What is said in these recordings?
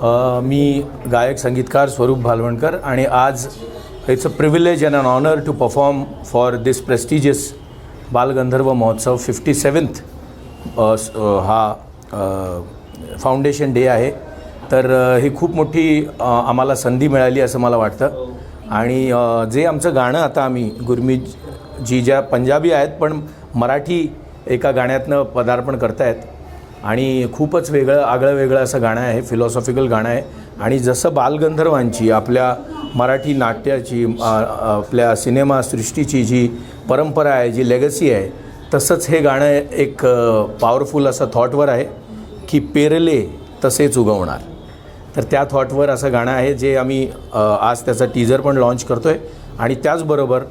मी गायक संगीतकार स्वरूप भालवणकर आणि आज it's a privilege and an honour to perform for this prestigious Balgandharva Mahotsav fifty seventh हा फाउंडेशन डे आहे. तर ही खूप मोठी आम्हाला संधी मिळाली असं मला वाटतं. आणि जे आमचं गाणं आता आम्ही गुरमीत जी ज्या पंजाबी आहेत पण मराठी एका गाण्यातनं पदार्पण करतायत आणि खूपच वेगळं आगळं वेगळं असं गाणं आहे फिलॉसॉफिकल गाणं आहे. आणि जसं बालगंधर्वांची आपल्या मराठी नाट्याची आपल्या आपल्या सिनेमासृष्टीची जी परंपरा आहे जी लेगसी आहे तसंच हे गाणं एक पॉवरफुल असं थॉटवर आहे की पेरले तसेच उगवणार. तर त्या थॉटवर असं गाणं आहे जे आम्ही आज त्याचा टीजर पण लॉन्च करतो आहे आणि त्याचबरोबर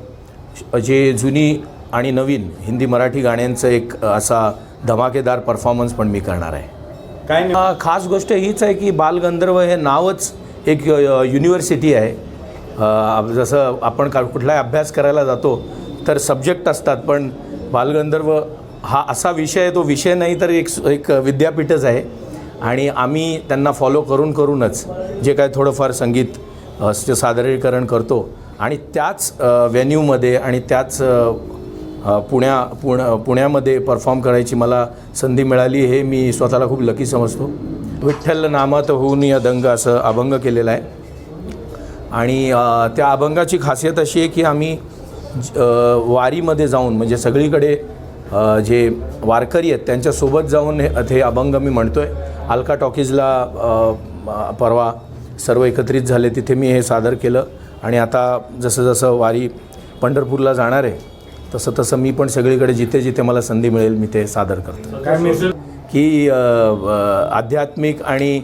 जे जुनी आणि नवीन हिंदी मराठी गाण्यांचं एक असा धमाकेदार परफॉर्मन्स पण मी करणार आहे. काय खास गोष्ट हीच आहे की बालगंधर्व हे नावच एक युनिव्हर्सिटी आहे. जसं आपण का कुठलाही अभ्यास करायला जातो तर सब्जेक्ट असतात पण बालगंधर्व हा असा विषय आहे तो विषय नाही तर एक एक विद्यापीठच आहे. आणि आम्ही त्यांना फॉलो करून करूनच जे काय थोडंफार संगीत सादरीकरण करतो. आणि त्याच व्हेन्यूमध्ये आणि त्याच पुण्या पुण पुण्यामध्ये परफॉर्म करायची मला संधी मिळाली हे मी स्वतःला खूप लकी समजतो. विठ्ठल नामात होऊन या दंग असं अभंग केलेला आहे. आणि त्या अभंगाची खासियत अशी आहे की आम्ही वारीमध्ये जाऊन म्हणजे सगळीकडे जे वारकरी आहेत त्यांच्यासोबत जाऊन हे अभंग मी म्हणतो आहे अलका टॉकीजला परवा सर्व एकत्रित झाले तिथे मी हे सादर केलं. आणि आता जसं जसं वारी पंढरपूरला जाणार आहे तसं तसं मी पण सगळीकडे जिथे जिथे मला संधी मिळेल मी ते सादर करतो. काय की आध्यात्मिक आणि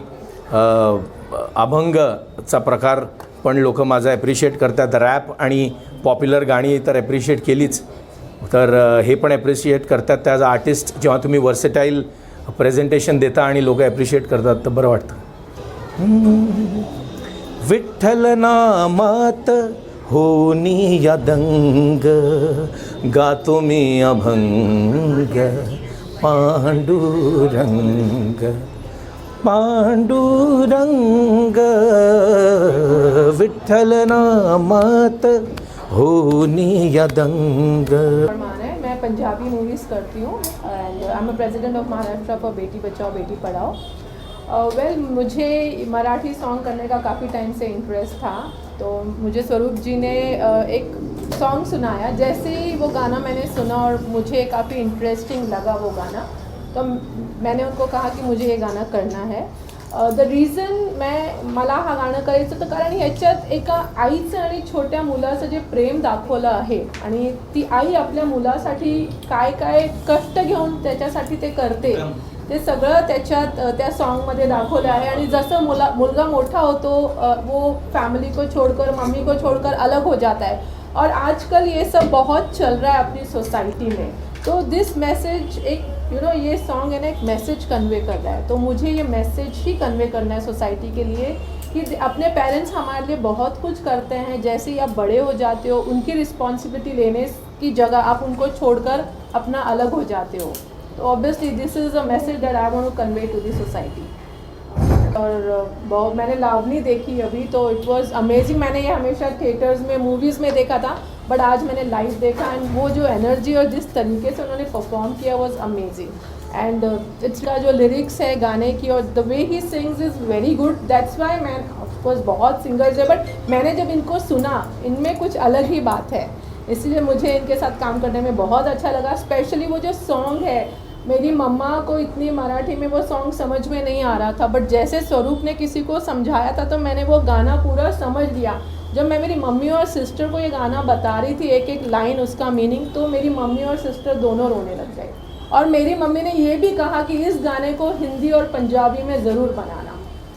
अभंगचा प्रकार पण लोक माझा ॲप्रिशिएट करतात. रॅप आणि पॉप्युलर गाणी तर ॲप्रिशिएट केलीच. तर हे पण ॲप्रिशिएट करतात. त्या आर्टिस्ट जेव्हा तुम्ही वर्सेटाईल प्रेझेंटेशन देता आणि लोक ॲप्रिशिएट करतात तर बरं वाटतं. विठ्ठल नामात होनी या दंग गातो मी अभंग, पांडुरंग पांडुरंग, विठ्ठल नामात होनी या दंग मैं पंजाबी मूवीज़ करती हूँ। And I am president of Maharashtra for Beti Bachao, Beti Padhao. वेल मुझे मराठी सॉन्ग करने का काफ़ी टाइम से इंटरेस्ट था तो मुझे स्वरूप जी ने uh, एक सॉन्ग सुनाया। जैसे ही वो गाना मैंने सुना और मुझे काफ़ी इंटरेस्टिंग लगा वो गाना तो मैंने उनको कहा की मुझे ये गाना करना है। द रिझन मैं मला हा गाणं करायचं तर कारण ह्याच्यात एका आईचं आणि छोट्या मुलाचं जे प्रेम दाखवलं आहे आणि ती आई आपल्या मुलासाठी काय काय कष्ट घेऊन त्याच्यासाठी ते करते ते सगळं त्याच्यात त्या सॉन्गमध्ये दाखवलं आहे. आणि जसं मुला मुलगा मोठा होतो वो फैमिली को छोड़कर मम्मी को छोड़कर अलग हो जाता है. और आजकल ये सब बहुत चल रहा है अपनी सोसाइटी में. तो दिस मैसेज एक यू you नो know, ये सॉन्ग है ना एक मैसेज कन्वे कर रहा है. तो मुझे ये मैसेज ही कन्वे करना है सोसाइटी के लिए कि अपने पेरेंट्स हमारे लिए बहुत कुछ करते हैं. जैसे ही आप बड़े हो जाते हो उनकी रिस्पॉन्सिबिलिटी लेने की जगह आप उनको छोड़कर अपना अलग हो जाते हो. तो obviously this is a message that I want to convey to the society और बहुत मैंने लावनी देखी अभी तो इट वाज अमेजिंग मैंने ये हमेशा थिएटर्स में मूवीज़ में देखा था बट आज मैंने लाइव देखा एंड वो जो एनर्जी और जिस तरीके से उन्होंने परफॉर्म किया वाज अमेजिंग एंड इट्स का जो लिरिक्स है गाने की और the way he sings is very good that's why मैं ऑफकोर्स बहुत सिंगर्स है बट मैंने जब इनको सुना, इनमें कुछ अलग ही बात है। इसलिए मुझे इनके साथ काम करने में बहुत अच्छा लगा स्पेशली वो जो सॉन्ग है मेरी मम्मा को इतनी मराठी में वो सॉन्ग समझ में नहीं आ रहा था बट जैसे स्वरूप ने किसी को समझाया था तो मैंने वो गाना पूरा समझ लिया। जब मैं मेरी मम्मी और सिस्टर को ये गाना बता रही थी, एक एक लाइन उसका मीनिंग तो मेरी मम्मी और सिस्टर दोनों रोने लग गए। और मेरी मम्मी ने ये भी कहा कि इस गाने को हिंदी और पंजाबी में ज़रूर बनाना।